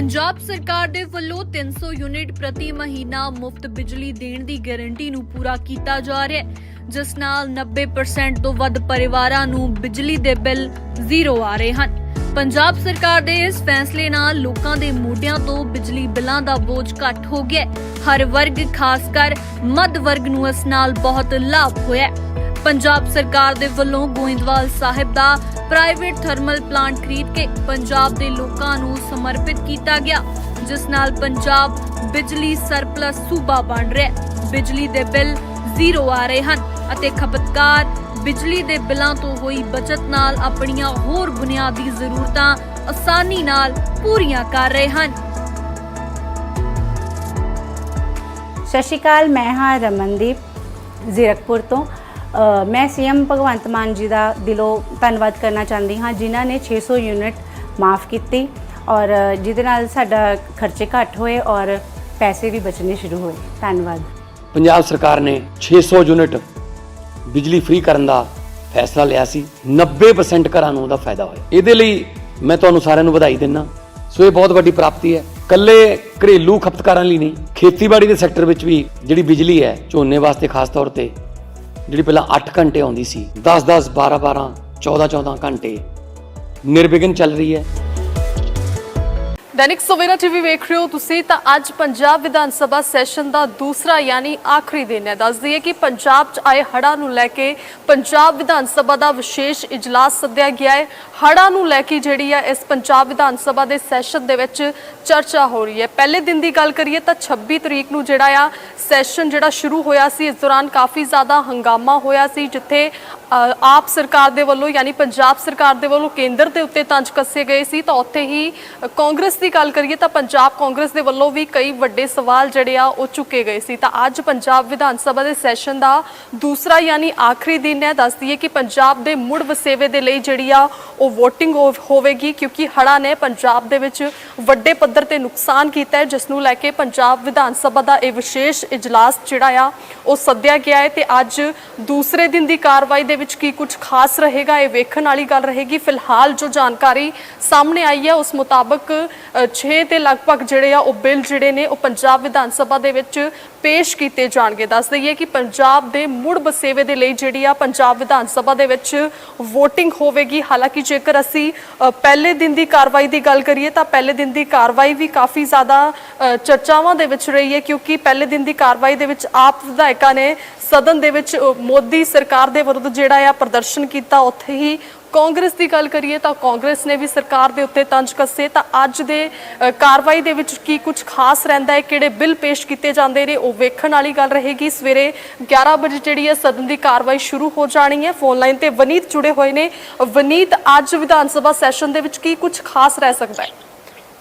ਪੰਜਾਬ ਸਰਕਾਰ ਦੇ ਵੱਲੋਂ 300 ਯੂਨਿਟ ਪ੍ਰਤੀ ਮਹੀਨਾ ਮੁਫਤ ਬਿਜਲੀ ਦੇਣ ਦੀ ਗਾਰੰਟੀ ਨੂੰ ਪੂਰਾ ਕੀਤਾ ਜਾ ਰਿਹਾ ਹੈ, ਜਿਸ ਨਾਲ 90% ਤੋਂ ਵੱਧ ਪਰਿਵਾਰਾਂ ਨੂੰ ਬਿਜਲੀ ਦੇ ਬਿੱਲ ਜ਼ੀਰੋ ਆ ਰਹੇ ਹਨ। ਪੰਜਾਬ ਸਰਕਾਰ ਦੇ ਇਸ ਫੈਸਲੇ ਨਾਲ ਲੋਕਾਂ ਦੇ ਮੋਢਿਆਂ ਤੋਂ ਬਿਜਲੀ ਬਿੱਲਾਂ ਦਾ ਬੋਝ ਘੱਟ ਹੋ ਗਿਆ ਹਰ ਵਰਗ, ਖਾਸ ਕਰ ਮੱਧ ਵਰਗ ਨੂੰ ਇਸ ਨਾਲ ਬਹੁਤ ਲਾਭ ਹੋਇਆ ਪੰਜਾਬ ਸਰਕਾਰ ਦੇ ਵੱਲੋਂ ਗੋਇੰਦਵਾਲ ਸਾਹਿਬ ਦਾ ਪ੍ਰਾਈਵੇਟ ਥਰਮਲ ਪਲਾਂਟ ਖਰੀਦ ਕੇ ਪੰਜਾਬ ਦੇ ਲੋਕਾਂ ਨੂੰ ਸਮਰਪਿਤ ਕੀਤਾ ਗਿਆ, ਜਿਸ ਨਾਲ ਪੰਜਾਬ ਬਿਜਲੀ ਸਰਪਲਸ ਸੂਬਾ ਬਣ ਰਿਹਾ ਬਿਜਲੀ ਦੇ ਬਿੱਲ ਜ਼ੀਰੋ ਆ ਰਹੇ ਹਨ ਅਤੇ ਖਪਤਕਾਰ ਬਿਜਲੀ ਦੇ ਬਿੱਲਾਂ ਤੋਂ ਹੋਈ ਬਚਤ ਨਾਲ ਆਪਣੀਆਂ ਹੋਰ ਬੁਨਿਆਦੀ ਜ਼ਰੂਰਤਾਂ ਆਸਾਨੀ ਨਾਲ ਪੂਰੀਆਂ ਕਰ ਰਹੇ ਹਨ। ਸਤਿ ਸ਼੍ਰੀ ਅਕਾਲ, ਮੈਂ ਹਾਂ ਰਮਨਦੀਪ ਜ਼ੀਰਕਪੁਰ ਤੋਂ। ਮੈਂ ਸੀਐਮ ਭਗਵੰਤ ਮਾਨ ਜੀ ਦਾ ਦਿਲੋਂ ਧੰਨਵਾਦ ਕਰਨਾ ਚਾਹੁੰਦੀ ਹਾਂ, ਜਿਨ੍ਹਾਂ ਨੇ 600 ਯੂਨਿਟ ਮਾਫ ਕੀਤੀ ਔਰ ਜਿਹਦੇ ਨਾਲ ਸਾਡਾ ਖਰਚੇ ਘੱਟ ਹੋਏ ਔਰ ਪੈਸੇ ਵੀ ਬਚਣੇ ਸ਼ੁਰੂ ਹੋਏ। ਧੰਨਵਾਦ। ਪੰਜਾਬ ਸਰਕਾਰ ਨੇ 600 ਯੂਨਿਟ ਬਿਜਲੀ ਫ੍ਰੀ ਕਰਨ ਦਾ ਫੈਸਲਾ ਲਿਆ ਸੀ। 90% ਘਰਾਂ ਨੂੰ ਉਹਦਾ ਫਾਇਦਾ ਹੋਇਆ। ਇਹਦੇ ਲਈ ਮੈਂ ਤੁਹਾਨੂੰ ਸਾਰਿਆਂ ਨੂੰ ਵਧਾਈ ਦਿੰਦਾ। ਸੋ ਇਹ ਬਹੁਤ ਵੱਡੀ ਪ੍ਰਾਪਤੀ ਹੈ। ਕੱਲੇ ਘਰੇਲੂ ਖਪਤਕਾਰਾਂ ਲਈ ਨਹੀਂ, ਖੇਤੀਬਾੜੀ ਦੇ ਸੈਕਟਰ ਵਿੱਚ ਵੀ ਜਿਹੜੀ ਬਿਜਲੀ ਹੈ, ਝੋਨੇ ਵਾਸਤੇ ਖਾਸ ਤੌਰ ਤੇ ਜਿਹੜੀ ਪਹਿਲਾਂ 8 ਘੰਟੇ ਆਉਂਦੀ ਸੀ 10 10 12 12 14 14 ਘੰਟੇ, ਨਿਰਵਿਘਨ ਚੱਲ ਰਹੀ ਹੈ। ਦੈਨਿਕ ਸਵੇਰਾ ਟੀਵੀ ਵੇਖ ਰਹੇ ਹੋ ਤੁਸੀਂ ਤਾਂ ਅੱਜ ਪੰਜਾਬ ਵਿਧਾਨ ਸਭਾ ਸੈਸ਼ਨ ਦਾ ਦੂਸਰਾ ਯਾਨੀ ਆਖਰੀ ਦਿਨ ਹੈ। ਦੱਸ ਦਈਏ ਕਿ ਪੰਜਾਬ 'ਚ ਆਏ ਹੜ੍ਹਾਂ ਨੂੰ ਲੈ ਕੇ ਪੰਜਾਬ ਵਿਧਾਨ ਸਭਾ ਦਾ ਵਿਸ਼ੇਸ਼ ਇਜਲਾਸ ਸੱਦਿਆ ਗਿਆ ਹੈ। ਹੜ੍ਹਾਂ ਨੂੰ ਲੈ ਕੇ ਜਿਹੜੀ ਹੈ ਇਸ ਪੰਜਾਬ ਵਿਧਾਨ ਸਭਾ ਦੇ ਸੈਸ਼ਨ ਦੇ ਵਿੱਚ ਚਰਚਾ ਹੋ ਰਹੀ ਹੈ। ਪਹਿਲੇ ਦਿਨ ਦੀ ਗੱਲ ਕਰੀਏ ਤਾਂ 26 ਤਰੀਕ ਨੂੰ ਜਿਹੜਾ ਆ ਸੈਸ਼ਨ ਜਿਹੜਾ ਸ਼ੁਰੂ ਹੋਇਆ ਸੀ, ਇਸ ਦੌਰਾਨ ਕਾਫੀ ਜ਼ਿਆਦਾ ਹੰਗਾਮਾ ਹੋਇਆ ਸੀ, ਜਿੱਥੇ ਆਪ ਸਰਕਾਰ ਦੇ ਵੱਲੋਂ ਯਾਨੀ ਪੰਜਾਬ ਸਰਕਾਰ ਦੇ ਵੱਲੋਂ ਕੇਂਦਰ ਦੇ ਉੱਤੇ ਤੰਜ ਕੱਸੇ ਗਏ ਸੀ, ਤਾਂ ਉੱਥੇ ਹੀ ਕਾਂਗਰਸ ਦੀ ਗੱਲ ਕਰੀਏ ਤਾਂ ਪੰਜਾਬ ਕਾਂਗਰਸ ਦੇ ਵੱਲੋਂ ਵੀ ਕਈ ਵੱਡੇ ਸਵਾਲ ਜਿਹੜੇ ਆ ਉਹ ਚੁੱਕੇ ਗਏ ਸੀ। ਤਾਂ ਅੱਜ ਪੰਜਾਬ ਵਿਧਾਨ ਸਭਾ ਦੇ ਸੈਸ਼ਨ ਦਾ ਦੂਸਰਾ ਯਾਨੀ ਆਖਰੀ ਦਿਨ ਹੈ। ਦੱਸ ਦਈਏ ਕਿ ਪੰਜਾਬ ਦੇ ਮੁੜ ਵਸੇਵੇ ਦੇ ਲਈ ਜਿਹੜੀ ਆ ਉਹ VOTING ਹੋਵੇਗੀ, ਕਿਉਂਕਿ ਹੜ੍ਹਾਂ ਨੇ ਪੰਜਾਬ ਦੇ ਵਿੱਚ ਵੱਡੇ ਪੱਧਰ ਤੇ ਨੁਕਸਾਨ ਕੀਤਾ ਹੈ, ਜਿਸ ਨੂੰ ਲੈ ਕੇ ਪੰਜਾਬ ਵਿਧਾਨ ਸਭਾ ਦਾ ਇਹ ਵਿਸ਼ੇਸ਼ ਇਜਲਾਸ ਜਿਹੜਾ ਆ, ਉਹ ਸੱਦਿਆ ਗਿਆ ਹੈ ਤੇ ਅੱਜ ਦੂਸਰੇ ਦਿਨ ਦੀ ਕਾਰਵਾਈ ਦੇ ਵਿੱਚ ਕੀ ਕੁਝ ਖਾਸ ਰਹੇਗਾ, ਇਹ ਵੇਖਣ ਵਾਲੀ ਗੱਲ ਰਹੇਗੀ। ਫਿਲਹਾਲ ਜੋ ਜਾਣਕਾਰੀ ਸਾਹਮਣੇ ਆਈ ਹੈ, ਉਸ ਮੁਤਾਬਕ 6 ਦੇ ਲਗਭਗ ਜਿਹੜੇ ਆ, ਉਹ ਬਿੱਲ ਜਿਹੜੇ ਨੇ, ਉਹ ਪੰਜਾਬ ਵਿਧਾਨ ਸਭਾ ਦੇ ਵਿੱਚ ਪੇਸ਼ ਕੀਤੇ ਜਾਣਗੇ। ਦੱਸ ਦਈਏ ਕਿ ਪੰਜਾਬ ਦੇ ਮੁੜ ਬਸੇਵੇ ਦੇ ਲਈ ਜਿਹੜੀ ਆ, ਪੰਜਾਬ ਵਿਧਾਨ ਸਭਾ ਦੇ ਵਿੱਚ VOTING ਹੋਵੇਗੀ। ਹਾਲਾਂਕਿ ਜੇਕਰ ਅਸੀਂ ਪਹਿਲੇ ਦਿਨ ਦੀ ਕਾਰਵਾਈ ਦੀ ਗੱਲ ਕਰੀਏ, ਤਾਂ ਪਹਿਲੇ ਦਿਨ ਦੀ ਕਾਰਵਾਈ ਵੀ ਕਾਫੀ ਜ਼ਿਆਦਾ ਚਰਚਾਵਾਂ ਦੇ ਵਿੱਚ ਰਹੀ ਹੈ, ਕਿਉਂਕਿ ਪਹਿਲੇ ਦਿਨ ਦੀ ਕਾਰਵਾਈ ਦੇ ਵਿੱਚ ਆਪ ਵਿਧਾਇਕਾਂ ਨੇ ਸਦਨ ਦੇ ਵਿੱਚ ਮੋਦੀ ਸਰਕਾਰ ਦੇ ਵਿਰੁੱਧ ਜਿਹੜਾ ਆ ਪ੍ਰਦਰਸ਼ਨ ਕੀਤਾ, ਉੱਥੇ ਹੀ ਕਾਂਗਰਸ ਦੀ ਗੱਲ ਕਰੀਏ ਤਾਂ ਕਾਂਗਰਸ ਨੇ ਵੀ ਸਰਕਾਰ ਦੇ ਉੱਤੇ ਤੰਜ ਕੱਸੇ। ਤਾਂ ਅੱਜ ਦੇ ਕਾਰਵਾਈ ਦੇ ਵਿੱਚ ਕੀ ਕੁਝ ਖਾਸ ਰਹਿੰਦਾ ਹੈ, ਕਿਹੜੇ ਬਿੱਲ ਪੇਸ਼ ਕੀਤੇ ਜਾਂਦੇ ਨੇ, ਉਹ ਵੇਖਣ ਵਾਲੀ ਗੱਲ ਰਹੇਗੀ। ਸਵੇਰੇ 11 ਵਜੇ ਜਿਹੜੀ ਹੈ ਸਦਨ ਦੀ ਕਾਰਵਾਈ ਸ਼ੁਰੂ ਹੋ ਜਾਣੀ ਹੈ। ਫੋਨ ਲਾਈਨ ਤੇ ਵਨੀਤ ਜੁੜੇ ਹੋਏ ਨੇ। ਵਨੀਤ, ਅੱਜ ਵਿਧਾਨ ਸਭਾ ਸੈਸ਼ਨ ਦੇ ਵਿੱਚ ਕੀ ਕੁਝ ਖਾਸ ਰਹਿ ਸਕਦਾ ਹੈ?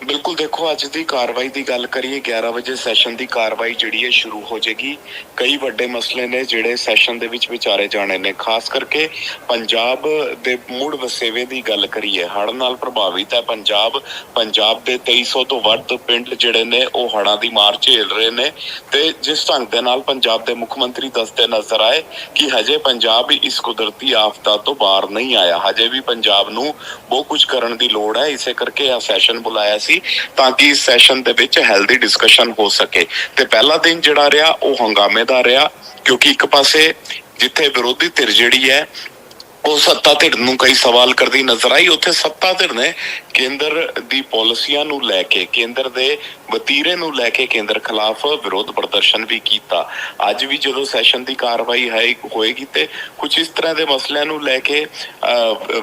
ਬਿਲਕੁਲ ਦੇਖੋ, ਅੱਜ ਦੀ ਕਾਰਵਾਈ ਦੀ ਗੱਲ ਕਰੀਏ 11 ਵਜੇ ਸੈਸ਼ਨ ਦੀ ਕਾਰਵਾਈ ਜਿਹੜੀ ਹੈ ਸ਼ੁਰੂ ਹੋ ਜਾਏਗੀ। ਕਈ ਵੱਡੇ ਮਸਲੇ ਨੇ ਜਿਹੜੇ ਸੈਸ਼ਨ ਦੇ ਵਿੱਚ ਵਿਚਾਰੇ ਜਾਣੇ ਨੇ। ਖਾਸ ਕਰਕੇ ਪੰਜਾਬ ਦੇ ਮੁੜ ਵਸੇਵੇ ਦੀ ਗੱਲ ਕਰੀਏ, ਹੜ੍ਹ ਨਾਲ ਪ੍ਰਭਾਵਿਤ ਹੈ। ਪੰਜਾਬ ਪੰਜਾਬ ਦੇ 2300 ਤੋਂ ਵੱਧ ਪਿੰਡ ਜਿਹੜੇ ਨੇ, ਉਹ ਹੜ੍ਹਾਂ ਦੀ ਮਾਰ ਝੇਲ ਰਹੇ ਨੇ। ਤੇ ਜਿਸ ਢੰਗ ਦੇ ਨਾਲ ਪੰਜਾਬ ਦੇ ਮੁੱਖ ਮੰਤਰੀ ਦੱਸਦੇ ਨਜ਼ਰ ਆਏ ਕਿ ਹਜੇ ਪੰਜਾਬ ਇਸ ਕੁਦਰਤੀ ਆਫ਼ਤਾ ਤੋਂ ਬਾਹਰ ਨਹੀਂ ਆਇਆ। ਹਜੇ ਵੀ ਪੰਜਾਬ ਨੂੰ ਬਹੁਤ ਕੁਝ ਕਰਨ ਦੀ ਲੋੜ ਹੈ। ਇਸੇ ਕਰਕੇ ਆ ਸੈਸ਼ਨ ਬੁਲਾਇਆ ਸੀ ਤਾਂ ਕਿ ਸੈਸ਼ਨ ਦੇ ਵਿੱਚ ਹੈਲਦੀ ਡਿਸਕਸ਼ਨ ਹੋ ਸਕੇ। ਤੇ ਪਹਿਲਾ ਦਿਨ ਜਿਹੜਾ ਰਿਹਾ, ਉਹ ਹੰਗਾਮੇ ਦਾ ਰਿਹਾ, ਕਿਉਂਕਿ ਇੱਕ ਪਾਸੇ ਜਿੱਥੇ ਵਿਰੋਧੀ ਧਿਰ ਜਿਹੜੀ ਹੈ ਉਹ ਸੱਤਾ ਧਿਰ ਨੂੰ ਕਈ ਸਵਾਲ ਕਰਦੀ ਨਜ਼ਰ ਆਈ। ਉੱਥੇ ਸੱਤਾ ਧਿਰ ਨੇ ਕੇਂਦਰ ਦੀ ਪਾਲਿਸੀਆਂ ਨੂੰ ਲੈ ਕੇ, ਕੇਂਦਰ ਦੇ ਵਤੀਰੇ ਨੂੰ ਲੈ ਕੇ ਕੇਂਦਰ ਖਿਲਾਫ ਵਿਰੋਧ ਪ੍ਰਦਰਸ਼ਨ ਵੀ ਕੀਤਾ। ਅੱਜ ਵੀ ਜਦੋਂ ਸੈਸ਼ਨ ਦੀ ਕਾਰਵਾਈ ਹੈ, ਹੋਏਗੀ ਤੇ ਕੁਝ ਇਸ ਤਰ੍ਹਾਂ ਦੇ ਮਸਲਿਆਂ ਨੂੰ ਲੈ ਕੇ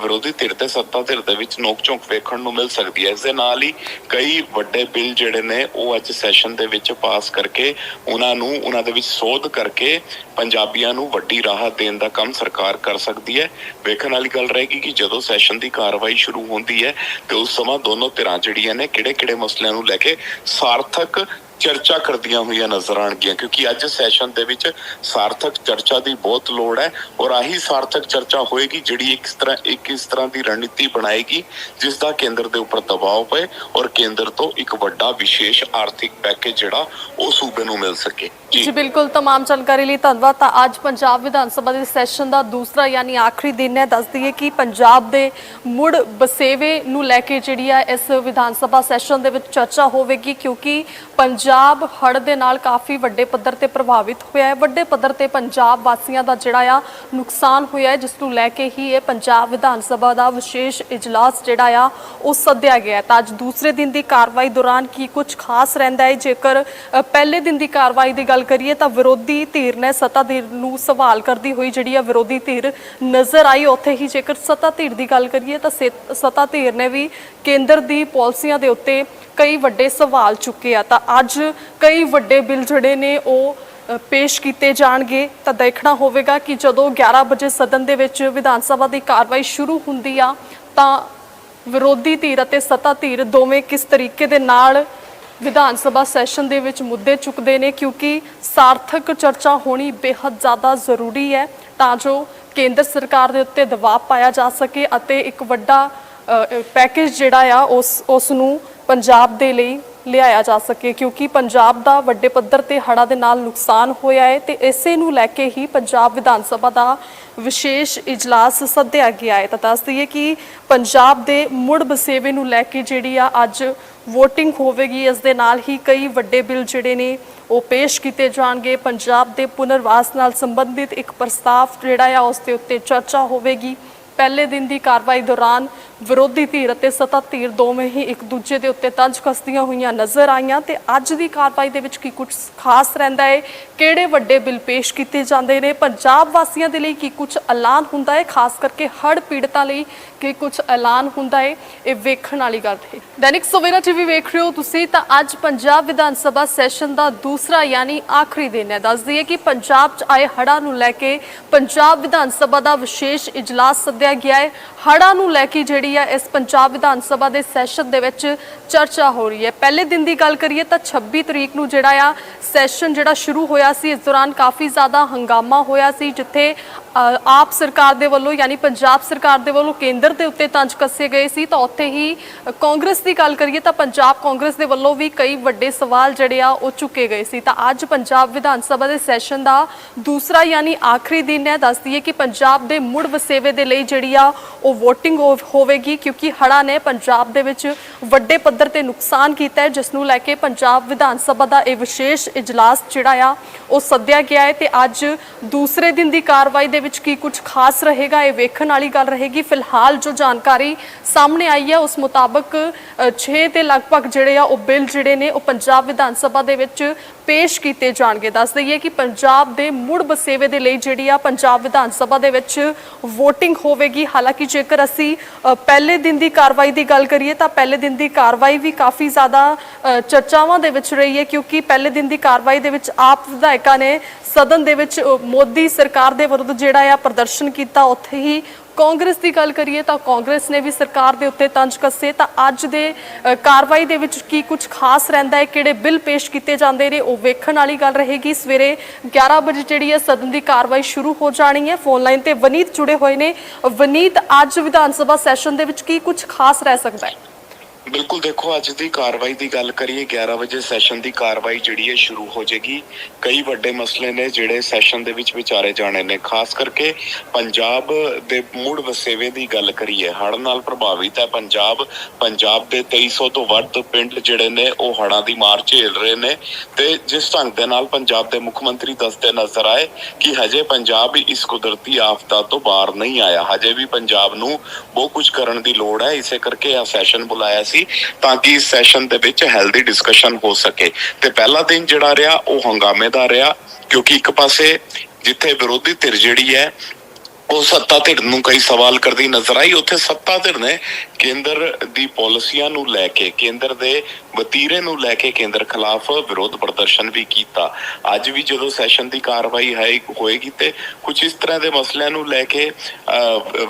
ਵਿਰੋਧੀ ਧਿਰ ਤੇ ਸੱਤਾ ਧਿਰ ਦੇ ਵਿੱਚ ਨੋਕ ਝੋਕ ਵੇਖਣ ਨੂੰ ਮਿਲ ਸਕਦੀ ਹੈ। ਇਸ ਦੇ ਨਾਲ ਹੀ ਕਈ ਵੱਡੇ ਬਿੱਲ ਜਿਹੜੇ ਨੇ, ਉਹ ਅੱਜ ਸੈਸ਼ਨ ਦੇ ਵਿੱਚ ਪਾਸ ਕਰਕੇ ਉਹਨਾਂ ਨੂੰ, ਉਹਨਾਂ ਦੇ ਵਿੱਚ ਸੋਧ ਕਰਕੇ ਪੰਜਾਬੀਆਂ ਨੂੰ ਵੱਡੀ ਰਾਹਤ ਦੇਣ ਦਾ ਕੰਮ ਸਰਕਾਰ ਕਰ ਸਕਦੀ ਹੈ। ਵੇਖਣ ਵਾਲੀ ਗੱਲ ਰਹੇਗੀ ਕਿ ਜਦੋਂ ਸੈਸ਼ਨ ਦੀ ਕਾਰਵਾਈ ਸ਼ੁਰੂ ਹੁੰਦੀ ਹੈ, ਤੇ ਉਸ ਸਮਾਂ ਦੋਨੋਂ ਧਿਰਾਂ ਜਿਹੜੀਆਂ ਨੇ, ਕਿਹੜੇ-ਕਿਹੜੇ ਮਸਲਿਆਂ ਨੂੰ ਲੈ ਕੇ ਸਾਰਥਕ ਚਰਚਾ ਕਰਦੀਆਂ ਹੋਈਆਂ ਨਜ਼ਰ ਆਣਗੀਆਂ ਕਿਉਂਕਿ ਅੱਜ ਸੈਸ਼ਨ ਦੇ ਵਿੱਚ ਸਾਰਥਕ ਚਰਚਾ ਦੀ ਬਹੁਤ ਲੋੜ ਹੈ ਔਰ ਆਹੀ ਸਾਰਥਕ ਚਰਚਾ ਹੋਏਗੀ ਜਿਹੜੀ ਇੱਕ ਇਸ ਤਰ੍ਹਾਂ, ਇੱਕ ਇਸ ਤਰ੍ਹਾਂ ਦੀ ਰਣਨੀਤੀ ਬਣਾਏਗੀ, ਜਿਸ ਦਾ ਕੇਂਦਰ ਦੇ ਉੱਪਰ ਦਬਾਅ ਪਏ ਔਰ ਕੇਂਦਰ ਤੋਂ ਇੱਕ ਵੱਡਾ ਵਿਸ਼ੇਸ਼ ਆਰਥਿਕ ਪੈਕੇਜ ਜਿਹੜਾ ਉਹ ਸੂਬੇ ਨੂੰ ਮਿਲ ਸਕੇ। ਜੀ। ਜੀ ਬਿਲਕੁਲ तमाम ਜਾਣਕਾਰੀ ਲਈ ਧੰਨਵਾਦ ਤਾਂ ਅੱਜ ਪੰਜਾਬ ਵਿਧਾਨ ਸਭਾ ਦੇ ਸੈਸ਼ਨ ਦਾ ਦੂਸਰਾ ਯਾਨੀ ਆਖਰੀ ਦਿਨ ਹੈ ਦੱਸ ਦਈਏ ਕਿ ਪੰਜਾਬ ਦੇ ਮੁੜ ਬਸੇਵੇ ਨੂੰ ਲੈ ਕੇ ਜਿਹੜੀ ਆ ਇਸ ਵਿਧਾਨ ਸਭਾ ਸੈਸ਼ਨ ਦੇ ਵਿੱਚ ਚਰਚਾ ਹੋਵੇਗੀ ਕਿਉਂਕਿ ਪੰਜਾਬ ਹੜ੍ਹ ਦੇ ਨਾਲ ਕਾਫੀ ਵੱਡੇ ਪੱਧਰ ਤੇ ਪ੍ਰਭਾਵਿਤ ਹੋਇਆ ਹੈ ਵੱਡੇ ਪੱਧਰ ਤੇ ਪੰਜਾਬ ਵਾਸੀਆਂ ਦਾ ਜਿਹੜਾ ਆ ਨੁਕਸਾਨ ਹੋਇਆ ਹੈ ਜਿਸ ਨੂੰ ਲੈ ਕੇ ਹੀ ਇਹ ਪੰਜਾਬ ਵਿਧਾਨ ਸਭਾ ਦਾ ਵਿਸ਼ੇਸ਼ ਇਜਲਾਸ ਜਿਹੜਾ ਆ ਉਹ ਸੱਦਿਆ ਗਿਆ ਹੈ ਤਾਂ ਅੱਜ ਦੂਸਰੇ ਦਿਨ ਦੀ ਕਾਰਵਾਈ ਦੌਰਾਨ ਕੀ ਕੁਝ ਖਾਸ ਰਹਿੰਦਾ ਹੈ ਜੇਕਰ ਅ, ਪਹਿਲੇ ਦਿਨ ਦੀ ਕਾਰਵਾਈ ਦੀ ਗੱਲ ਕਰੀਏ ਤਾਂ ਵਿਰੋਧੀ ਧਿਰ ਨੇ ਸੱਤਾ ਧਿਰ ਨੂੰ ਸਵਾਲ ਕਰਦੀ ਹੋਈ ਜਿਹੜੀ ਆ ਵਿਰੋਧੀ ਧਿਰ ਨਜ਼ਰ ਆਈ। ਉੱਥੇ ਹੀ ਜੇਕਰ ਸੱਤਾ ਧਿਰ ਦੀ ਗੱਲ ਕਰੀਏ ਤਾਂ ਸੇ- ਸੱਤਾ ਧਿਰ ਨੇ ਵੀ ਕੇਂਦਰ ਦੀ ਪਾਲਿਸੀਆਂ ਦੇ ਉੱਤੇ ਕਈ ਵੱਡੇ ਸਵਾਲ ਚੁੱਕੇ ਆ। ਤਾਂ ਅੱਜ ਕਈ ਵੱਡੇ ਬਿੱਲ ਜਿਹੜੇ ਨੇ ਉਹ ਪੇਸ਼ ਕੀਤੇ ਜਾਣਗੇ। ਤਾਂ ਦੇਖਣਾ ਹੋਵੇਗਾ ਕਿ ਜਦੋਂ 11 ਵਜੇ ਸਦਨ ਦੇ ਵਿੱਚ ਵਿਧਾਨ ਸਭਾ ਦੀ ਕਾਰਵਾਈ ਸ਼ੁਰੂ ਹੁੰਦੀ ਆ ਤਾਂ ਵਿਰੋਧੀ ਧਿਰ ਅਤੇ ਸੱਤਾ ਧਿਰ ਦੋਵੇਂ ਕਿਸ ਤਰੀਕੇ ਦੇ ਨਾਲ ਵਿਧਾਨ ਸਭਾ ਸੈਸ਼ਨ ਦੇ ਵਿੱਚ ਮੁੱਦੇ ਚੁੱਕਦੇ ਨੇ ਕਿਉਂਕਿ ਸਾਰਥਕ ਚਰਚਾ ਹੋਣੀ ਬੇहद ਜ਼ਿਆਦਾ ਜ਼ਰੂਰੀ ਹੈ ਤਾਂ ਜੋ ਕੇਂਦਰ ਸਰਕਾਰ ਦੇ ਉੱਤੇ ਦਬਾਅ ਪਾਇਆ ਜਾ ਸਕੇ ਅਤੇ ਇੱਕ ਵੱਡਾ ਪੈਕੇਜ ਜਿਹੜਾ ਆ ਉਸ ਉਸ ਨੂੰ ਪੰਜਾਬ ਦੇ ਲਈ ਲਿਆਇਆ ਜਾ ਸਕੇ ਕਿਉਂਕਿ ਪੰਜਾਬ ਦਾ ਵੱਡੇ ਪੱਧਰ ਤੇ ਹੜ੍ਹਾਂ ਦੇ ਨਾਲ ਨੁਕਸਾਨ ਹੋਇਆ ਹੈ ਤੇ ਇਸੇ ਨੂੰ ਲੈ ਕੇ ਹੀ ਪੰਜਾਬ ਵਿਧਾਨ ਸਭਾ ਦਾ ਵਿਸ਼ੇਸ਼ ਇਜਲਾਸ ਸੱਦਿਆ ਗਿਆ ਹੈ। ਤਾਂ ਦੱਸ ਦਈਏ ਕਿ ਪੰਜਾਬ ਦੇ ਮੁੜ ਬਸੇਵੇ ਨੂੰ ਲੈ ਕੇ ਜਿਹੜੀ ਆ ਅੱਜ VOTING ਹੋਵੇਗੀ, ਇਸ ਦੇ ਨਾਲ ਹੀ ਕਈ ਵੱਡੇ ਬਿੱਲ ਜਿਹੜੇ ਨੇ ਉਹ ਪੇਸ਼ ਕੀਤੇ ਜਾਣਗੇ। ਪੰਜਾਬ ਦੇ ਪੁਨਰਵਾਸ ਨਾਲ ਸੰਬੰਧਿਤ ਇੱਕ ਪ੍ਰਸਤਾਵ ਜਿਹੜਾ ਆ, ਉਸ ਦੇ ਉੱਤੇ ਚਰਚਾ ਹੋਵੇਗੀ। ਪਹਿਲੇ ਦਿਨ ਦੀ ਕਾਰਵਾਈ ਦੌਰਾਨ ਵਿਰੋਧੀ ਧਿਰ ਅਤੇ ਸੱਤਾ ਧਿਰ ਦੋਵੇਂ ਹੀ ਇੱਕ ਦੂਜੇ ਦੇ ਉੱਤੇ ਤੰਜ ਕਸਦੀਆਂ ਹੋਈਆਂ ਨਜ਼ਰ ਆਈਆਂ ਤੇ ਅੱਜ ਦੀ ਕਾਰਵਾਈ ਦੇ ਵਿੱਚ ਕੀ ਕੁਝ ਖਾਸ ਰਹਿੰਦਾ ਹੈ, ਕਿਹੜੇ ਵੱਡੇ ਬਿੱਲ ਪੇਸ਼ ਕੀਤੇ ਜਾਂਦੇ ਨੇ, ਪੰਜਾਬ ਵਾਸੀਆਂ ਦੇ ਲਈ ਕੀ ਕੁਝ ਐਲਾਨ ਹੁੰਦਾ ਹੈ, ਖਾਸ ਕਰਕੇ ਹੜ੍ਹ ਪੀੜਤਾਂ ਲਈ ਕੀ ਕੁਝ ਐਲਾਨ ਹੁੰਦਾ ਹੈ, ਇਹ ਵੇਖਣ ਵਾਲੀ ਗੱਲ ਹੈ। ਦੈਨਿਕ ਸਵੇਰਾ ਟੀਵੀ ਵੇਖ ਰਹੇ ਹੋ ਤੁਸੀਂ ਤਾਂ ਅੱਜ ਪੰਜਾਬ ਵਿਧਾਨ ਸਭਾ ਸੈਸ਼ਨ ਦਾ ਦੂਸਰਾ ਯਾਨੀ ਆਖਰੀ ਦਿਨ ਹੈ। ਦੱਸ ਦਈਏ ਕਿ ਪੰਜਾਬ 'ਚ ਆਏ ਹੜ੍ਹਾਂ ਨੂੰ ਲੈ ਕੇ ਪੰਜਾਬ ਵਿਧਾਨ ਸਭਾ ਦਾ ਵਿਸ਼ੇਸ਼ ਇਜਲਾਸ ਸੱਦਿਆ ਗਿਆ ਹੈ। ਹੜ੍ਹਾਂ ਨੂੰ ਲੈ ਕੇ ਜਿਹੜੀ ਹੈ ਇਸ ਪੰਜਾਬ ਵਿਧਾਨ ਸਭਾ ਦੇ ਸੈਸ਼ਨ ਦੇ ਵਿੱਚ ਚਰਚਾ ਹੋ ਰਹੀ ਹੈ। ਪਹਿਲੇ ਦਿਨ ਦੀ ਗੱਲ ਕਰੀਏ ਤਾਂ 26 ਤਰੀਕ ਨੂੰ ਜਿਹੜਾ ਆ, ਸੈਸ਼ਨ ਜਿਹੜਾ ਸ਼ੁਰੂ ਹੋਇਆ ਸੀ, ਇਸ ਦੌਰਾਨ ਕਾਫੀ ਜ਼ਿਆਦਾ ਹੰਗਾਮਾ ਹੋਇਆ ਸੀ, ਜਿੱਥੇ ਆਪ ਸਰਕਾਰ ਦੇ ਵੱਲੋਂ, ਯਾਨੀ ਪੰਜਾਬ ਸਰਕਾਰ ਦੇ ਵੱਲੋਂ ਕੇਂਦਰ ਦੇ ਉੱਤੇ ਤੰਜ ਕੱਸੇ ਗਏ ਸੀ, ਤਾਂ ਉੱਥੇ ਹੀ ਕਾਂਗਰਸ ਦੀ ਗੱਲ ਕਰੀਏ ਤਾਂ ਪੰਜਾਬ ਕਾਂਗਰਸ ਦੇ ਵੱਲੋਂ ਵੀ ਕਈ ਵੱਡੇ ਸਵਾਲ ਜਿਹੜੇ ਆ, ਉਹ ਚੁੱਕੇ ਗਏ ਸੀ। ਤਾਂ ਅੱਜ ਪੰਜਾਬ ਵਿਧਾਨ ਸਭਾ ਦੇ ਸੈਸ਼ਨ ਦਾ ਦੂਸਰਾ, ਯਾਨੀ ਆਖਰੀ ਦਿਨ ਹੈ, ਦੱਸ ਦਈਏ ਕਿ ਪੰਜਾਬ ਦੇ ਮੁੜ ਵਸੇਵੇ ਦੇ ਲਈ ਜਿਹੜੀ ਆ, ਉਹ VOTING ਹੋ- ਹੋਵੇਗੀ, ਕਿਉਂਕਿ ਹੜ੍ਹਾਂ ਨੇ ਪੰਜਾਬ ਦੇ ਵਿੱਚ ਵੱਡੇ ਪੱਧਰ ਤੇ ਨੁਕਸਾਨ ਕੀਤਾ ਹੈ, ਜਿਸ ਨੂੰ ਲੈ ਕੇ ਪੰਜਾਬ ਵਿਧਾਨ ਸਭਾ ਦਾ ਇਹ ਵਿਸ਼ੇਸ਼ ਇਜਲਾਸ ਜਿਹੜਾ ਆ, ਉਹ ਸੱਦਿਆ ਗਿਆ ਹੈ। ਤੇ ਅੱਜ ਦੂਸਰੇ ਦਿਨ ਦੀ ਕਾਰਵਾਈ ਦੇ ਵਿੱਚ ਕੀ ਕੁਝ ਖਾਸ ਰਹੇਗਾ, ਇਹ ਵੇਖਣ ਵਾਲੀ ਗੱਲ ਰਹੇਗੀ। ਫਿਲਹਾਲ ਜੋ ਜਾਣਕਾਰੀ ਸਾਹਮਣੇ ਆਈ ਹੈ, ਉਸ ਮੁਤਾਬਕ 6 ਦੇ ਲਗਭਗ ਜਿਹੜੇ ਆ, ਉਹ ਬਿੱਲ ਜਿਹੜੇ ਨੇ, ਉਹ ਪੰਜਾਬ ਵਿਧਾਨ ਸਭਾ ਦੇ ਵਿੱਚ ਪੇਸ਼ ਕੀਤੇ ਜਾਣਗੇ। ਦੱਸ ਦਈਏ ਕਿ ਪੰਜਾਬ ਦੇ ਮੁੜ ਬਸੇਵੇ ਦੇ ਲਈ ਜਿਹੜੀ ਆ ਪੰਜਾਬ ਵਿਧਾਨ ਸਭਾ ਦੇ ਵਿੱਚ VOTING ਹੋਵੇਗੀ। ਹਾਲਾਂਕਿ ਜੇਕਰ ਅਸੀਂ ਪਹਿਲੇ ਦਿਨ ਦੀ ਕਾਰਵਾਈ ਦੀ ਗੱਲ ਕਰੀਏ ਤਾਂ ਪਹਿਲੇ ਦਿਨ ਦੀ ਕਾਰਵਾਈ ਵੀ ਕਾਫੀ ਜ਼ਿਆਦਾ ਚਰਚਾਵਾਂ ਦੇ ਵਿੱਚ ਰਹੀ ਹੈ ਕਿਉਂਕਿ ਪਹਿਲੇ ਦਿਨ ਦੀ ਕਾਰਵਾਈ ਦੇ ਵਿੱਚ ਆਪ ਵਿਧਾਇਕਾਂ ਨੇ ਸਦਨ ਦੇ ਵਿੱਚ ਮੋਦੀ ਸਰਕਾਰ ਦੇ ਵਿਰੁੱਧ ਜਿਹੜਾ ਆ ਪ੍ਰਦਰਸ਼ਨ ਕੀਤਾ, ਉੱਥੇ ਹੀ ਕਾਂਗਰਸ ਦੀ ਗੱਲ ਕਰੀਏ ਤਾਂ ਕਾਂਗਰਸ ਨੇ ਵੀ ਸਰਕਾਰ ਦੇ ਉੱਤੇ ਤੰਜ ਕੱਸੇ, ਤਾਂ ਅੱਜ ਦੇ ਕਾਰਵਾਈ ਦੇ ਵਿੱਚ ਕੀ ਕੁਝ ਖਾਸ ਰਹਿੰਦਾ ਹੈ, ਕਿਹੜੇ ਬਿੱਲ ਪੇਸ਼ ਕੀਤੇ ਜਾਂਦੇ ਨੇ, ਉਹ ਵੇਖਣ ਵਾਲੀ ਗੱਲ ਰਹੇਗੀ। ਸਵੇਰੇ 11 ਵਜੇ ਜਿਹੜੀ ਹੈ ਸਦਨ ਦੀ ਕਾਰਵਾਈ ਸ਼ੁਰੂ ਹੋ ਜਾਣੀ ਹੈ। ਫੋਨ ਲਾਈਨ ਤੇ ਵਨੀਤ ਜੁੜੇ ਹੋਏ ਨੇ। ਵਨੀਤ, ਅੱਜ ਵਿਧਾਨ ਸਭਾ ਸੈਸ਼ਨ ਦੇ ਵਿੱਚ ਕੀ ਕੁਝ ਖਾਸ ਰਹਿ ਸਕਦਾ ਹੈ? ਬਿਲਕੁਲ ਦੇਖੋ, ਅੱਜ ਦੀ ਕਾਰਵਾਈ ਦੀ ਗੱਲ ਕਰੀਏ 11 ਵਜੇ ਸੈਸ਼ਨ ਦੀ ਕਾਰਵਾਈ ਜਿਹੜੀ ਹੈ ਸ਼ੁਰੂ ਹੋ ਜਾਏਗੀ। ਕਈ ਵੱਡੇ ਮਸਲੇ ਨੇ ਜਿਹੜੇ ਸੈਸ਼ਨ ਦੇ ਵਿੱਚ ਵਿਚਾਰੇ ਜਾਣੇ ਨੇ। ਖਾਸ ਕਰਕੇ ਪੰਜਾਬ ਦੇ ਮੁੜ ਵਸੇਵੇ ਦੀ ਗੱਲ ਕਰੀਏ, ਹੜ੍ਹ ਨਾਲ ਪ੍ਰਭਾਵਿਤ ਹੈ ਪੰਜਾਬ। ਪੰਜਾਬ ਦੇ 2300 ਤੋਂ ਵੱਧ ਪਿੰਡ ਜਿਹੜੇ ਨੇ, ਉਹ ਹੜ੍ਹਾਂ ਦੀ ਮਾਰ ਝੇਲ ਰਹੇ ਨੇ ਤੇ ਜਿਸ ਢੰਗ ਦੇ ਨਾਲ ਪੰਜਾਬ ਦੇ ਮੁੱਖ ਮੰਤਰੀ ਦੱਸਦੇ ਨਜ਼ਰ ਆਏ ਕਿ ਹਜੇ ਪੰਜਾਬ ਇਸ ਕੁਦਰਤੀ ਆਫ਼ਤਾ ਤੋਂ ਬਾਹਰ ਨਹੀਂ ਆਇਆ। ਹਜੇ ਵੀ ਪੰਜਾਬ ਨੂੰ ਬਹੁਤ ਕੁਝ ਕਰਨ ਦੀ ਲੋੜ ਹੈ। ਇਸੇ ਕਰਕੇ ਇਹ ਸੈਸ਼ਨ ਬੁਲਾਇਆ ਸੀ। ਤਾਂ ਕਿ ਸੈਸ਼ਨ ਦੇ ਵਿੱਚ ਹੈਲਦੀ ਡਿਸਕਸ਼ਨ ਹੋ ਸਕੇ। ਤੇ ਪਹਿਲਾ ਦਿਨ ਜਿਹੜਾ ਰਿਹਾ, ਉਹ ਹੰਗਾਮੇ ਦਾ ਰਿਹਾ, ਕਿਉਂਕਿ ਇੱਕ ਪਾਸੇ ਜਿੱਥੇ ਵਿਰੋਧੀ ਧਿਰ ਜਿਹੜੀ ਹੈ, ਉਹ ਸੱਤਾ ਧਿਰ ਨੂੰ ਕਈ ਸਵਾਲ ਕਰਦੀ ਨਜ਼ਰ ਆਈ। ਉੱਥੇ ਸੱਤਾ ਧਿਰ ਨੇ ਕੇਂਦਰ ਦੀ ਪਾਲਿਸੀਆਂ ਨੂੰ ਲੈ ਕੇ, ਕੇਂਦਰ ਦੇ ਵਤੀਰੇ ਨੂੰ ਲੈ ਕੇ ਕੇਂਦਰ ਖਿਲਾਫ ਵਿਰੋਧ ਪ੍ਰਦਰਸ਼ਨ ਵੀ ਕੀਤਾ। ਅੱਜ ਵੀ ਜਦੋਂ ਸੈਸ਼ਨ ਦੀ ਕਾਰਵਾਈ ਹੈ ਹੋਏਗੀ ਤੇ ਕੁਝ ਇਸ ਤਰ੍ਹਾਂ ਦੇ ਮਸਲਿਆਂ ਨੂੰ ਲੈ ਕੇ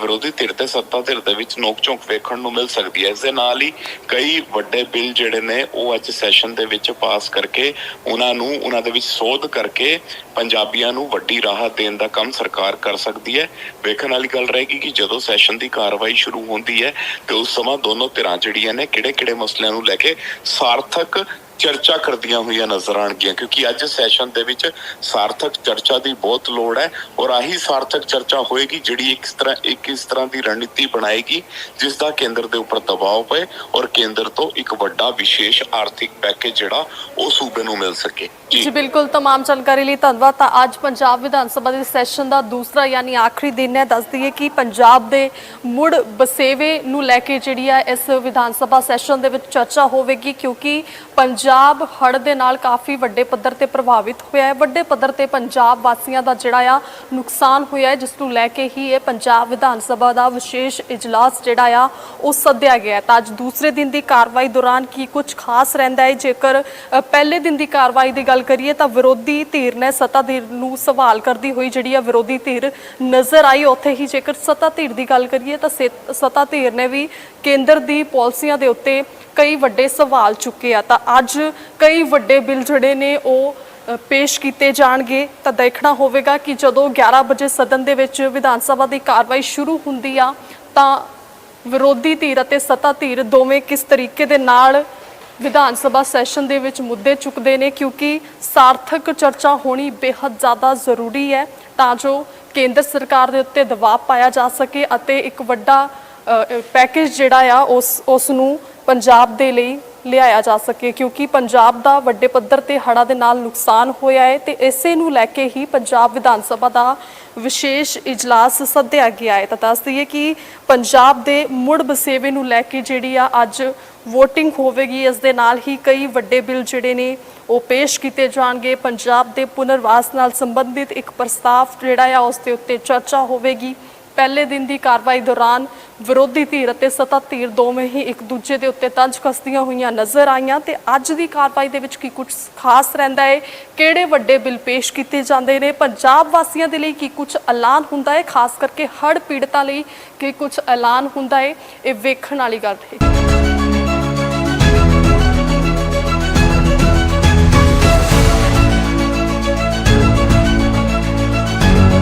ਵਿਰੋਧੀ ਧਿਰ ਤੇ ਸੱਤਾ ਧਿਰ ਦੇ ਵਿੱਚ ਨੋਕ ਝੋਂਕ ਵੇਖਣ ਨੂੰ ਮਿਲ ਸਕਦੀ ਹੈ। ਇਸ ਦੇ ਨਾਲ ਹੀ ਕਈ ਵੱਡੇ ਬਿੱਲ ਜਿਹੜੇ ਨੇ, ਉਹ ਅੱਜ ਸੈਸ਼ਨ ਦੇ ਵਿੱਚ ਪਾਸ ਕਰਕੇ ਉਹਨਾਂ ਨੂੰ, ਉਹਨਾਂ ਦੇ ਵਿੱਚ ਸੋਧ ਕਰਕੇ ਪੰਜਾਬੀਆਂ ਨੂੰ ਵੱਡੀ ਰਾਹਤ ਦੇਣ ਦਾ ਕੰਮ ਸਰਕਾਰ ਕਰ ਸਕਦੀ ਹੈ। ਵੇਖਣ ਵਾਲੀ ਗੱਲ ਰਹੇਗੀ ਕਿ ਜਦੋਂ ਸੈਸ਼ਨ ਦੀ ਕਾਰਵਾਈ ਸ਼ੁਰੂ ਹੁੰਦੀ ਹੈ, ਤੇ ਉਸ ਸਮਾਂ ਦੋਨੋਂ ਧਿਰਾਂ ਜਿਹੜੀਆਂ ਨੇ ਕਿਹੜੇ-ਕਿਹੜੇ ਮਸਲਿਆਂ ਨੂੰ ਲੈ ਕੇ ਸਾਰਥਕ ਚਰਚਾ ਕਰਦੀਆਂ ਹੋਈਆਂ ਨਜ਼ਰ ਆਣਗੀਆਂ ਕਿਉਂਕਿ ਅੱਜ ਸੈਸ਼ਨ ਦੇ ਵਿੱਚ ਸਾਰਥਕ ਚਰਚਾ ਦੀ ਬਹੁਤ ਲੋੜ ਹੈ ਔਰ ਆਹੀ ਸਾਰਥਕ ਚਰਚਾ ਹੋਏਗੀ ਜਿਹੜੀ ਇੱਕ ਇਸ ਤਰ੍ਹਾਂ ਇੱਕ ਇਸ ਤਰ੍ਹਾਂ ਦੀ ਰਣਨੀਤੀ ਬਣਾਏਗੀ ਜਿਸ ਦਾ ਕੇਂਦਰ ਦੇ ਉੱਪਰ ਦਬਾਅ ਪਏ ਔਰ ਕੇਂਦਰ ਤੋਂ ਇੱਕ ਵੱਡਾ ਵਿਸ਼ੇਸ਼ ਆਰਥਿਕ ਪੈਕੇਜ ਜਿਹੜਾ ਉਹ ਸੂਬੇ ਨੂੰ ਮਿਲ ਸਕੇ ਜੀ ਬਿਲਕੁਲ तमाम ਜਾਣਕਾਰੀ ਲਈ ਧੰਨਵਾਦ ਤਾਂ ਅੱਜ ਪੰਜਾਬ ਵਿਧਾਨ ਸਭਾ ਦੇ ਸੈਸ਼ਨ ਦਾ ਦੂਸਰਾ ਯਾਨੀ ਆਖਰੀ ਦਿਨ ਹੈ ਦੱਸ ਦਈਏ ਕਿ ਪੰਜਾਬ ਦੇ ਮੁੜ ਬਸੇਵੇ ਨੂੰ ਲੈ ਕੇ ਜਿਹੜੀ ਹੈ ਇਸ ਵਿਧਾਨ ਸਭਾ ਸੈਸ਼ਨ ਦੇ ਵਿੱਚ ਚਰਚਾ ਹੋਵੇਗੀ ਕਿਉਂਕਿ ਪੰਜਾਬ ਪੰਜਾਬ ਹੜ੍ਹ ਦੇ ਨਾਲ ਕਾਫੀ ਵੱਡੇ ਪੱਧਰ ਤੇ ਪ੍ਰਭਾਵਿਤ ਹੋਇਆ ਹੈ। ਵੱਡੇ ਪੱਧਰ ਤੇ ਪੰਜਾਬ ਵਾਸੀਆਂ ਦਾ ਜਿਹੜਾ ਆ ਨੁਕਸਾਨ ਹੋਇਆ ਹੈ, ਜਿਸ ਨੂੰ ਲੈ ਕੇ ਹੀ ਇਹ ਪੰਜਾਬ ਵਿਧਾਨ ਸਭਾ ਦਾ ਵਿਸ਼ੇਸ਼ ਇਜਲਾਸ ਜਿਹੜਾ ਆ, ਉਹ ਸੱਦਿਆ ਗਿਆ ਤਾਂ ਅੱਜ ਦੂਸਰੇ ਦਿਨ ਦੀ ਕਾਰਵਾਈ ਦੌਰਾਨ ਕੀ ਕੁਝ ਖਾਸ ਰਹਿੰਦਾ ਹੈ? ਜੇਕਰ ਪਹਿਲੇ ਦਿਨ ਦੀ ਕਾਰਵਾਈ ਦੀ ਗੱਲ ਕਰੀਏ ਤਾਂ ਵਿਰੋਧੀ ਧਿਰ ਨੇ ਸੱਤਾ ਧਿਰ ਨੂੰ ਸਵਾਲ ਕਰਦੀ ਹੋਈ ਜਿਹੜੀ ਆ ਵਿਰੋਧੀ ਧਿਰ ਨਜ਼ਰ ਆਈ। ਉੱਥੇ ਹੀ ਜੇਕਰ ਸੱਤਾ ਧਿਰ ਦੀ ਗੱਲ ਕਰੀਏ ਤਾਂ ਸੇ- ਸੱਤਾ ਧਿਰ ਨੇ ਵੀ ਕੇਂਦਰ ਦੀ ਪਾਲਿਸੀਆਂ ਦੇ ਉੱਤੇ ਕਈ ਵੱਡੇ ਸਵਾਲ ਚੁੱਕੇ ਆ। ਤਾਂ ਅੱਜ ਕਈ ਵੱਡੇ ਬਿੱਲ ਜਿਹੜੇ ਨੇ ਉਹ ਪੇਸ਼ ਕੀਤੇ ਜਾਣਗੇ। ਤਾਂ ਦੇਖਣਾ ਹੋਵੇਗਾ ਕਿ ਜਦੋਂ 11 ਵਜੇ ਸਦਨ ਦੇ ਵਿੱਚ ਵਿਧਾਨ ਸਭਾ ਦੀ ਕਾਰਵਾਈ ਸ਼ੁਰੂ ਹੁੰਦੀ ਆ, ਤਾਂ ਵਿਰੋਧੀ ਧਿਰ ਅਤੇ ਸੱਤਾ ਧਿਰ ਦੋਵੇਂ ਕਿਸ ਤਰੀਕੇ ਦੇ ਨਾਲ ਵਿਧਾਨ ਸਭਾ ਸੈਸ਼ਨ ਦੇ ਵਿੱਚ ਮੁੱਦੇ ਚੁੱਕਦੇ ਨੇ, ਕਿਉਂਕਿ ਸਾਰਥਕ ਚਰਚਾ ਹੋਣੀ ਬੇहद ਜ਼ਿਆਦਾ ਜ਼ਰੂਰੀ ਹੈ ਤਾਂ ਜੋ ਕੇਂਦਰ ਸਰਕਾਰ ਦੇ ਉੱਤੇ ਦਬਾਅ ਪਾਇਆ ਜਾ ਸਕੇ ਅਤੇ ਇੱਕ ਵੱਡਾ ਪੈਕੇਜ ਜਿਹੜਾ ਆ, ਉਸ ਉਸ ਨੂੰ ਪੰਜਾਬ ਦੇ ਲਈ ਲਿਆਇਆ ਜਾ ਸਕੇ, ਕਿਉਂਕਿ ਪੰਜਾਬ ਦਾ ਵੱਡੇ ਪੱਧਰ ਤੇ ਹੜ੍ਹਾਂ ਦੇ ਨਾਲ ਨੁਕਸਾਨ ਹੋਇਆ ਹੈ ਤੇ ਇਸੇ ਨੂੰ ਲੈ ਕੇ ਹੀ ਪੰਜਾਬ ਵਿਧਾਨ ਸਭਾ ਦਾ ਵਿਸ਼ੇਸ਼ ਇਜਲਾਸ ਸੱਦਿਆ ਗਿਆ ਹੈ। ਤਾਂ ਦੱਸ ਦਈਏ ਕਿ ਪੰਜਾਬ ਦੇ ਮੁੜ ਬਸੇਵੇ ਨੂੰ ਲੈ ਕੇ ਜਿਹੜੀ ਆ ਅੱਜ ਵੋਟਿੰਗ ਹੋਵੇਗੀ, ਇਸ ਦੇ ਨਾਲ ਹੀ ਕਈ ਵੱਡੇ ਬਿੱਲ ਜਿਹੜੇ ਨੇ ਉਹ ਪੇਸ਼ ਕੀਤੇ ਜਾਣਗੇ। ਪੰਜਾਬ ਦੇ ਪੁਨਰਵਾਸ ਨਾਲ ਸੰਬੰਧਿਤ ਇੱਕ ਪ੍ਰਸਤਾਵ ਜਿਹੜਾ ਆ ਉਸ ਦੇ ਉੱਤੇ ਚਰਚਾ ਹੋਵੇਗੀ। ਪਹਿਲੇ ਦਿਨ ਦੀ ਕਾਰਵਾਈ ਦੌਰਾਨ ਵਿਰੋਧੀ ਧਿਰ ਅਤੇ ਸੱਤਾ ਧਿਰ ਦੋਵੇਂ ਹੀ ਇੱਕ ਦੂਜੇ ਦੇ ਉੱਤੇ ਤੰਜ ਕਸਦੀਆਂ ਹੋਈਆਂ ਨਜ਼ਰ ਆਈਆਂ ਤੇ ਅੱਜ ਦੀ ਕਾਰਵਾਈ ਦੇ ਵਿੱਚ ਕੀ ਕੁਝ ਖਾਸ ਰਹਿੰਦਾ ਹੈ, ਕਿਹੜੇ ਵੱਡੇ ਬਿੱਲ ਪੇਸ਼ ਕੀਤੇ ਜਾਂਦੇ ਨੇ, ਪੰਜਾਬ ਵਾਸੀਆਂ ਦੇ ਲਈ ਕੀ ਕੁਝ ਐਲਾਨ ਹੁੰਦਾ ਹੈ, ਖਾਸ ਕਰਕੇ ਹੜ੍ਹ ਪੀੜਤਾਂ ਲਈ ਕੀ ਕੁਝ ਐਲਾਨ ਹੁੰਦਾ ਹੈ, ਇਹ ਵੇਖਣ ਵਾਲੀ ਗੱਲ ਹੈ।